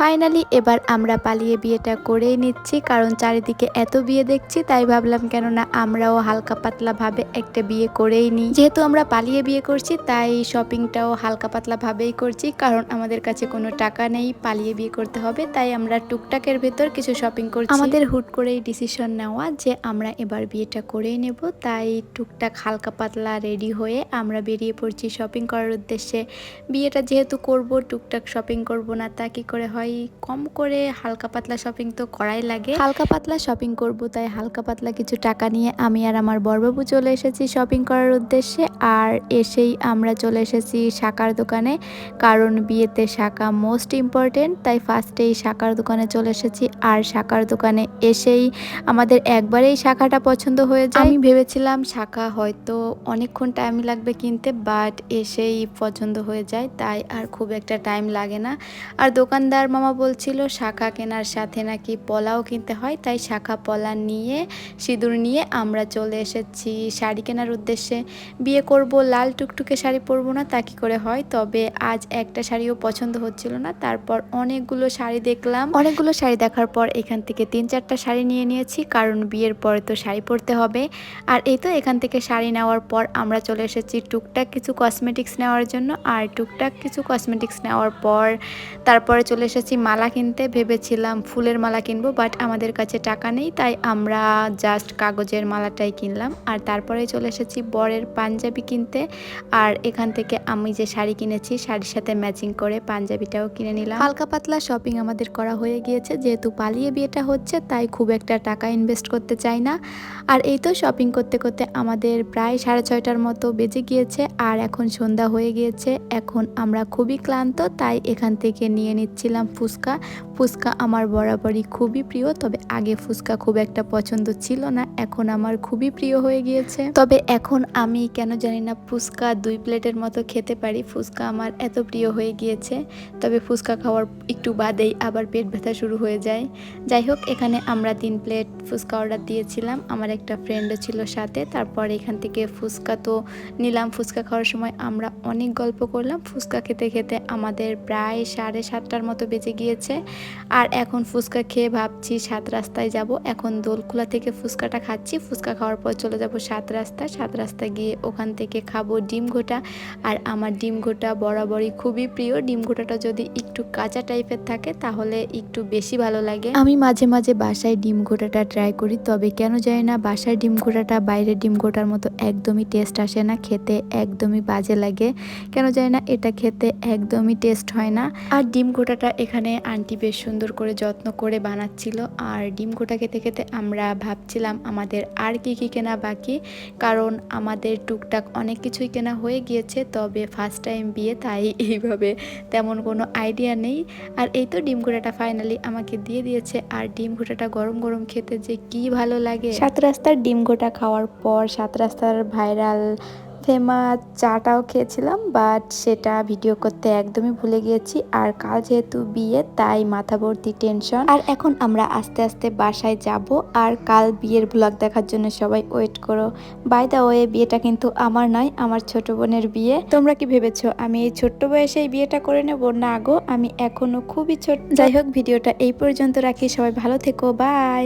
Finally এবার আমরা পালিয়ে বিয়েটা করেই নিচ্ছি, কারণ চারিদিকে এত বিয়ে দেখছি, তাই ভাবলাম কেননা আমরাও হালকা পাতলা ভাবে একটা বিয়ে করেই নিই। যেহেতু আমরা পালিয়ে বিয়ে করছি, তাই শপিংটাও হালকা পাতলা ভাবেই করছি, কারণ আমাদের কাছে কোনো টাকা নেই, পালিয়ে বিয়ে করতে হবে, তাই আমরা টুকটাকের ভেতর কিছু শপিং করছি। আমাদের হুট করেই ডিসিশন নেওয়া যে আমরা এবার বিয়েটা করেই নেব, তাই টুকটাক হালকা পাতলা রেডি হয়ে আমরা বেরিয়ে পড়ছি শপিং করার উদ্দেশ্যে। বিয়েটা যেহেতু করব, টুকটাক শপিং করব না, তা কি করে হয়? কম করে হালকা পাতলা শপিং তো করাই লাগে। হালকা পাতলা শপিং করব তাই হালকা পাতলা কিছু টাকা নিয়ে আমি আর আমার বরবাবু চলে এসেছি শপিং করার উদ্দেশ্যে। আর এসেই আমরা চলে এসেছি শাকার দোকানে কারণ বিয়েতে শাকা মোস্ট ইম্পর্টেন্ট তাই ফার্স্টেই শাকার দোকানে চলে এসেছি। আর শাকার দোকানে এসেই আমাদের একবারেই শাখাটা পছন্দ হয়ে যায়। আমি ভেবেছিলাম শাখা হয়তো অনেকক্ষণ টাইম লাগবে কিনতে বাট এসেই পছন্দ হয়ে যায় তাই আর খুব একটা টাইম লাগে না। আর দোকানদার মামা বলছিল, শাখা কেনার সাথে নাকি পলাও কিনতে হয়, তাই শাখা পলা নিয়ে, সিঁদুর নিয়ে আমরা চলে এসেছি। শাড়ি কেনার উদ্দেশ্যে বিয়ে করব, লাল টুকটুকে শাড়ি পরবো না, তা কি করে হয়? তবে আজ একটা শাড়িও পছন্দ হচ্ছিল না। তারপর অনেকগুলো শাড়ি দেখলাম। অনেকগুলো শাড়ি দেখার পর এখান থেকে তিন চারটা শাড়ি নিয়ে নিয়েছি, কারণ বিয়ের পরে তো শাড়ি পরতে হবে। আর এই তো এখান থেকে শাড়ি নেওয়ার পর আমরা চলে এসেছি টুকটাক কিছু কসমেটিক্স নেওয়ার জন্য। আর টুকটাক কিছু কসমেটিক্স নেওয়ার পর তারপরে চলে এসেছি মালা কিনতে ভেবেছিলাম, ফুলের মালা কিনবো বাট আমাদের কাছে টাকা নেই, তাই আমরা জাস্ট কাগজের মালাটাই কিনলাম। আর তারপরে চলে এসেছি বরের পাঞ্জাবি কিনতে। আর এখান থেকে আমি যে শাড়ি কিনেছি, শাড়ির সাথে ম্যাচিং করে পাঞ্জাবিটাও কিনে নিলাম। হালকা পাতলা শপিং আমাদের করা হয়ে গিয়েছে, যেহেতু পালিয়ে বিয়েটা হচ্ছে, তাই খুব একটা টাকা ইনভেস্ট করতে চাই না। আর এই তো শপিং করতে করতে আমাদের প্রায় সাড়ে ছয়টার মতো বেজে গিয়েছে, আর এখন সন্ধ্যা হয়ে গিয়েছে। এখন আমরা খুবই ক্লান্ত, তাই এখান থেকে নিয়ে নিচ্ছিলাম ফুচকা। ফুচকা আমার বরাবরই খুবই প্রিয়, তবে আগে ফুচকা খুব একটা পছন্দ ছিল না, এখন আমার খুবই প্রিয় হয়ে গিয়েছে। তবে এখন আমি কেন জানি না ফুচকা দুই প্লেটের মতো খেতে পারি, ফুচকা আমার এত প্রিয় হয়ে গিয়েছে। তবে ফুচকা খাওয়ার একটু বাদেই আবার পেট ব্যথা শুরু হয়ে যায়। যাই হোক, এখানে আমরা তিন প্লেট ফুচকা অর্ডার দিয়েছিলাম, আমার একটা ফ্রেন্ডও ছিল সাথে, তারপর এখান থেকে ফুচকা তো নিলাম। ফুচকা খাওয়ার সময় আমরা অনেক গল্প করলাম। ফুচকা খেতে খেতে আমাদের প্রায় সাড়ে সাতটার মতো বেজে গিয়েছে। আর এখন ফুচকা খেয়ে ভাবছি সাত রাস্তায় যাব। এখন দোলখোলা থেকে ফুচকাটা খাচ্ছি। ফুচকা খাওয়ার পর চলে যাব সাত রাস্তা। সাত রাস্তা গিয়ে ওখান থেকে খাব ডিম ঘোটা। আর আমার ডিম ঘোটা বরাবরই খুবই প্রিয়। ডিম ঘোটাটা যদি একটু কাঁচা টাইপের থাকে, তাহলে একটু বেশি ভালো লাগে। আমি মাঝে মাঝে বাসায় ডিম ঘোটাটা ট্রাই করি, তবে কেন জানি না বাসার ডিম ঘোটাটা বাইরের ডিম ঘোটার মতো একদমই টেস্ট আসে না। খেতে একদমই বাজে লাগে। কেন জানি না এটা খেতে একদমই টেস্ট হয় না। আর ডিম ঘোটাটা এখানে আন্টি বেশ সুন্দর করে যত্ন করে বানাচ্ছিল আর ডিম ঘোটা খেতে খেতে আমরা ভাবছিলাম আমাদের আর কি কি কেনা বাকি, কারণ আমাদের টুকটাক অনেক কিছুই কেনা হয়ে গিয়েছে, তবে ফার্স্ট টাইম বিয়ে, তাই এইভাবে তেমন কোনো আইডিয়া নেই। আর এই তো ডিম ঘোটাটা ফাইনালি আমাকে দিয়ে দিয়েছে, আর ডিম ঘোটাটা গরম গরম খেতে যে কি ভালো লাগে। সাত রাস্তার ডিম ঘোটা খাওয়ার পর, সাত রাস্তার ভাইরাল ফেমাস চাটাও খেয়েছিলাম বাট সেটা ভিডিও করতে একদমই ভুলে গিয়েছি। আর কাল যেহেতু বিয়ে, তাই মাথা ভর্তি টেনশন আর এখন আমরা আস্তে আস্তে বাসায় যাব। আর কাল বিয়ের ব্লগ দেখার জন্য সবাই ওয়েট করো। বাই দা ওয়ে বিয়েটা কিন্তু আমার নয়, আমার ছোট বোনের বিয়ে। তোমরা কি ভেবেছো, আমি এই ছোট্ট বয়সে বিয়েটা করে নেব? না গো, আমি এখনও খুবই ছোট। যাই হোক ভিডিওটা এই পর্যন্ত রাখি। সবাই ভালো থেকো বাই